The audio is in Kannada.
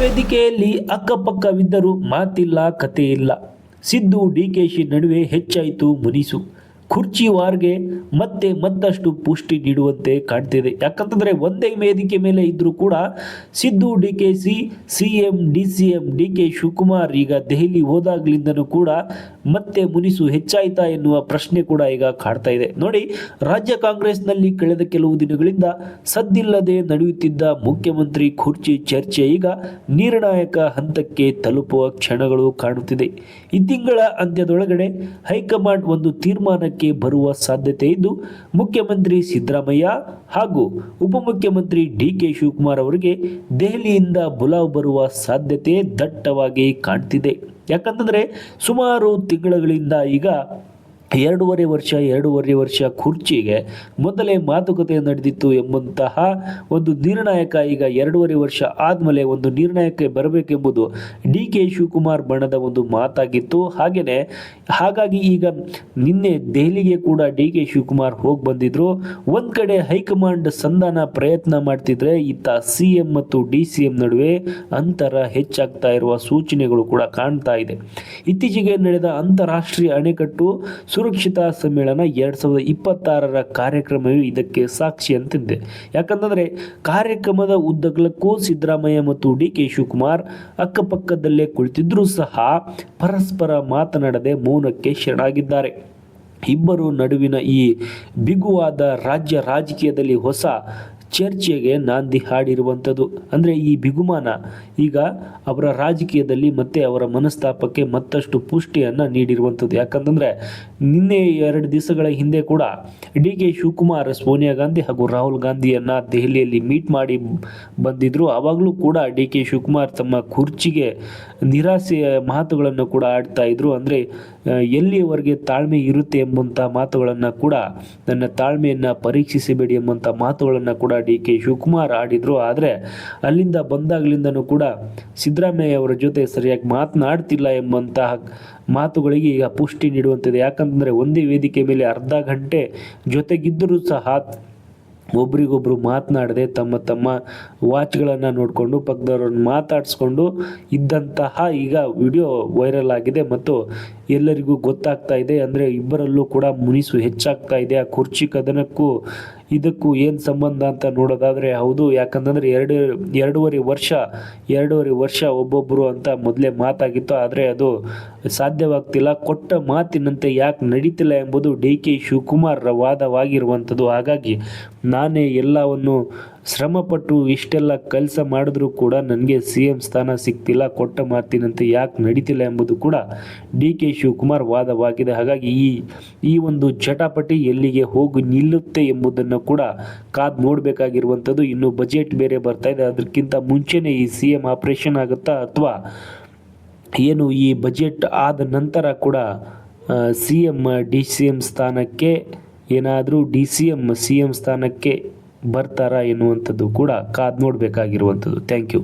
ವೇದಿಕೆಯಲ್ಲಿ ಅಕ್ಕಪಕ್ಕವಿದ್ದರೂ ಮಾತಿಲ್ಲ ಕತೆ ಇಲ್ಲ ಸಿದ್ದು ಶಿ ನಡುವೆ ಹೆಚ್ಚಾಯಿತು ಮುನಿಸು. ಕುರ್ಚಿ ವಾರ್ಗೆ ಮತ್ತೆ ಮತ್ತಷ್ಟು ಪುಷ್ಟಿ ನೀಡುವಂತೆ ಕಾಣ್ತಿದೆ. ಯಾಕಂತಂದ್ರೆ ಒಂದೇ ವೇದಿಕೆ ಮೇಲೆ ಇದ್ದರೂ ಕೂಡ Siddu, D K C C M, D C M, D K Shivakumar ಈಗ ದೆಹಲಿ ಹೋದಾಗ್ಲಿಂದನೂ ಕೂಡ ಮತ್ತೆ ಮುನಿಸು ಹೆಚ್ಚಾಯಿತಾ ಎನ್ನುವ ಪ್ರಶ್ನೆ ಕೂಡ ಈಗ ಕಾಡ್ತಾ ಇದೆ. ನೋಡಿ, ರಾಜ್ಯ ಕಾಂಗ್ರೆಸ್ನಲ್ಲಿ ಕಳೆದ ಕೆಲವು ದಿನಗಳಿಂದ ಸದ್ದಿಲ್ಲದೆ ನಡೆಯುತ್ತಿದ್ದ ಮುಖ್ಯಮಂತ್ರಿ ಕುರ್ಚಿ ಚರ್ಚೆ ಈಗ ನಿರ್ಣಾಯಕ ಹಂತಕ್ಕೆ ತಲುಪುವ ಕ್ಷಣಗಳು ಕಾಣುತ್ತಿದೆ. ಈ ತಿಂಗಳ ಅಂತ್ಯದೊಳಗಡೆ ಹೈಕಮಾಂಡ್ ಒಂದು ತೀರ್ಮಾನಕ್ಕೆ ಬರುವ ಸಾಧ್ಯತೆ ಇದ್ದು, ಮುಖ್ಯಮಂತ್ರಿ ಸಿದ್ದರಾಮಯ್ಯ ಹಾಗೂ ಉಪಮುಖ್ಯಮಂತ್ರಿ ಡಿ ಕೆ ಶಿವಕುಮಾರ್ ಅವರಿಗೆ ದೆಹಲಿಯಿಂದ ಬುಲಾವ್ ಬರುವ ಸಾಧ್ಯತೆ ದಟ್ಟವಾಗಿ ಕಾಣ್ತಿದೆ. ಯಾಕಂತಂದ್ರೆ ಸುಮಾರು ತಿಂಗಳುಗಳಿಂದ ಈಗ ಎರಡೂವರೆ ವರ್ಷ ಎರಡೂವರೆ ವರ್ಷ ಕುರ್ಚಿಗೆ ಮೊದಲೇ ಮಾತುಕತೆ ನಡೆದಿತ್ತು ಎಂಬಂತಹ ಒಂದು ನಿರ್ಣಾಯಕ ಈಗ ಎರಡೂವರೆ ವರ್ಷ ಆದಮೇಲೆ ಒಂದು ನಿರ್ಣಯಕ್ಕೆ ಬರಬೇಕೆಂಬುದು ಡಿ ಕೆ ಶಿವಕುಮಾರ್ ಬಣ್ಣದ ಒಂದು ಮಾತಾಗಿತ್ತು. ಹಾಗೆಯೇ, ಹಾಗಾಗಿ ಈಗ ನಿನ್ನೆ ದೆಹಲಿಗೆ ಕೂಡ ಡಿ ಕೆ ಶಿವಕುಮಾರ್ ಹೋಗಿ ಬಂದಿದ್ರು. ಒಂದು ಕಡೆ ಹೈಕಮಾಂಡ್ ಸಂಧಾನ ಪ್ರಯತ್ನ ಮಾಡ್ತಿದ್ರೆ ಇತ್ತ ಸಿ ಎಂ ಮತ್ತು ಡಿ ಸಿ ಎಂ ನಡುವೆ ಅಂತರ ಹೆಚ್ಚಾಗ್ತಾ ಇರುವ ಸೂಚನೆಗಳು ಕೂಡ ಕಾಣ್ತಾ ಇದೆ. ಇತ್ತೀಚೆಗೆ ನಡೆದ ಅಂತಾರಾಷ್ಟ್ರೀಯ ಅಣೆಕಟ್ಟು ಸುರಕ್ಷಿತಾ ಸಮ್ಮೇಳನ ಎರಡು ಸಾವಿರದ ಇಪ್ಪತ್ತಾರರ ಕಾರ್ಯಕ್ರಮವೇ ಇದಕ್ಕೆ ಸಾಕ್ಷಿ ಅಂತಿದೆ. ಯಾಕಂತಂದ್ರೆ ಕಾರ್ಯಕ್ರಮದ ಉದ್ದಗಲಕ್ಕೂ ಸಿದ್ದರಾಮಯ್ಯ ಮತ್ತು ಡಿ ಕೆ ಶಿವಕುಮಾರ್ ಅಕ್ಕಪಕ್ಕದಲ್ಲೇ ಕುಳಿತಿದ್ದರೂ ಸಹ ಪರಸ್ಪರ ಮಾತನಾಡದೆ ಮೌನಕ್ಕೆ ಶರಣಾಗಿದ್ದಾರೆ. ಇಬ್ಬರು ನಡುವಿನ ಈ ಬಿಗುವಾದ ರಾಜ್ಯ ರಾಜಕೀಯದಲ್ಲಿ ಹೊಸ ಚರ್ಚೆಗೆ ನಾಂದಿ ಹಾಡಿರುವಂಥದ್ದು. ಅಂದರೆ ಈ ಬಿಗುಮಾನ ಈಗ ಅವರ ರಾಜಕೀಯದಲ್ಲಿ ಮತ್ತೆ ಅವರ ಮನಸ್ತಾಪಕ್ಕೆ ಮತ್ತಷ್ಟು ಪುಷ್ಟಿಯನ್ನು ನೀಡಿರುವಂಥದ್ದು. ಯಾಕಂತಂದರೆ ನಿನ್ನೆ ಎರಡು ದಿವಸಗಳ ಹಿಂದೆ ಕೂಡ ಡಿ ಕೆ ಶಿವಕುಮಾರ್, ಸೋನಿಯಾ ಗಾಂಧಿ ಹಾಗೂ ರಾಹುಲ್ ಗಾಂಧಿಯನ್ನು ದೆಹಲಿಯಲ್ಲಿ ಮೀಟ್ ಮಾಡಿ ಬಂದಿದ್ದರು ಆವಾಗಲೂ ಕೂಡ ಡಿ ಕೆ ಶಿವಕುಮಾರ್ ತಮ್ಮ ಕುರ್ಚಿಗೆ ನಿರಾಸೆಯ ಮಾತುಗಳನ್ನು ಕೂಡ ಆಡ್ತಾ ಇದ್ರು. ಅಂದರೆ ಎಲ್ಲಿಯವರೆಗೆ ತಾಳ್ಮೆ ಇರುತ್ತೆ ಎಂಬಂಥ ಮಾತುಗಳನ್ನು ಕೂಡ, ನನ್ನ ತಾಳ್ಮೆಯನ್ನು ಪರೀಕ್ಷಿಸಬೇಡಿ ಎಂಬಂಥ ಮಾತುಗಳನ್ನು ಕೂಡ ಡಿ ಕೆ ಶಿವಕುಮಾರ್ ಆಡಿದ್ರು. ಆದರೆ ಅಲ್ಲಿಂದ ಬಂದಾಗಲಿಂದನೂ ಕೂಡ ಸಿದ್ದರಾಮಯ್ಯ ಅವರ ಜೊತೆ ಸರಿಯಾಗಿ ಮಾತನಾಡ್ತಿಲ್ಲ ಎಂಬಂತಹ ಮಾತುಗಳಿಗೆ ಈಗ ಪುಷ್ಟಿ ನೀಡುವಂಥದ್ದು ಯಾಕಂತಂದರೆ ಒಂದೇ ವೇದಿಕೆ ಮೇಲೆ ಅರ್ಧ ಗಂಟೆ ಜೊತೆಗಿದ್ದರೂ ಸಹ ಒಬ್ರಿಗೊಬ್ರು ಮಾತನಾಡದೆ ತಮ್ಮ ತಮ್ಮ ವಾಚ್ಗಳನ್ನು ನೋಡಿಕೊಂಡು ಪಕ್ಕದವ್ರನ್ನ ಮಾತಾಡಿಸ್ಕೊಂಡು ಇದ್ದಂತಹ ಈಗ ವಿಡಿಯೋ ವೈರಲ್ ಆಗಿದೆ. ಮತ್ತು ಎಲ್ಲರಿಗೂ ಗೊತ್ತಾಗ್ತಾ ಇದೆ. ಅಂದರೆ ಇಬ್ಬರಲ್ಲೂ ಕೂಡ ಮುನಿಸು ಹೆಚ್ಚಾಗ್ತಾ ಇದೆ. ಆ ಕುರ್ಚಿ ಕದನಕ್ಕೂ ಇದಕ್ಕೂ ಏನು ಸಂಬಂಧ ಅಂತ ನೋಡೋದಾದರೆ ಹೌದು. ಯಾಕಂತಂದರೆ ಎರಡು, ಎರಡೂವರೆ ವರ್ಷ ಎರಡೂವರೆ ವರ್ಷ ಒಬ್ಬೊಬ್ಬರು ಅಂತ ಮೊದಲೇ ಮಾತಾಗಿತ್ತು. ಆದರೆ ಅದು ಸಾಧ್ಯವಾಗ್ತಿಲ್ಲ. ಕೊಟ್ಟ ಮಾತಿನಂತೆ ಯಾಕೆ ನಡೀತಿಲ್ಲ ಎಂಬುದು ಡಿ ಕೆ ಶಿವಕುಮಾರ್ ವಾದವಾಗಿರುವಂಥದ್ದು. ಹಾಗಾಗಿ ನಾನೇ ಎಲ್ಲವನ್ನು ಶ್ರಮಪಟ್ಟು ಇಷ್ಟೆಲ್ಲ ಕೆಲಸ ಮಾಡಿದ್ರೂ ಕೂಡ ನನಗೆ ಸಿ ಎಂ ಸ್ಥಾನ ಸಿಗ್ತಿಲ್ಲ, ಕೊಟ್ಟ ಮಾತಿನಂತೆ ಯಾಕೆ ನಡೀತಿಲ್ಲ ಎಂಬುದು ಕೂಡ ಡಿ ಕೆ ಶಿವಕುಮಾರ್ ವಾದವಾಗಿದೆ. ಹಾಗಾಗಿ ಈ ಈ ಒಂದು ಜಟಾಪಟಿ ಎಲ್ಲಿಗೆ ಹೋಗಿ ನಿಲ್ಲುತ್ತೆ ಎಂಬುದನ್ನು ಕೂಡ ಕಾದು ನೋಡಬೇಕಾಗಿರುವಂಥದ್ದು. ಇನ್ನು ಬಜೆಟ್ ಬೇರೆ ಬರ್ತಾ ಇದೆ. ಅದಕ್ಕಿಂತ ಮುಂಚೆನೇ ಈ ಸಿ ಎಂ ಆಪರೇಷನ್ ಆಗುತ್ತಾ ಅಥವಾ ಏನು ಈ ಬಜೆಟ್ ಆದ ನಂತರ ಕೂಡ C M, D C M ಸ್ಥಾನಕ್ಕೆ ಏನಾದರೂ D C M C M ಸ್ಥಾನಕ್ಕೆ ಬರ್ತಾರಾ ಎನ್ನುವಂಥದ್ದು ಕೂಡ ಕಾದು ನೋಡಬೇಕಾಗಿರುವಂಥದ್ದು. Thank you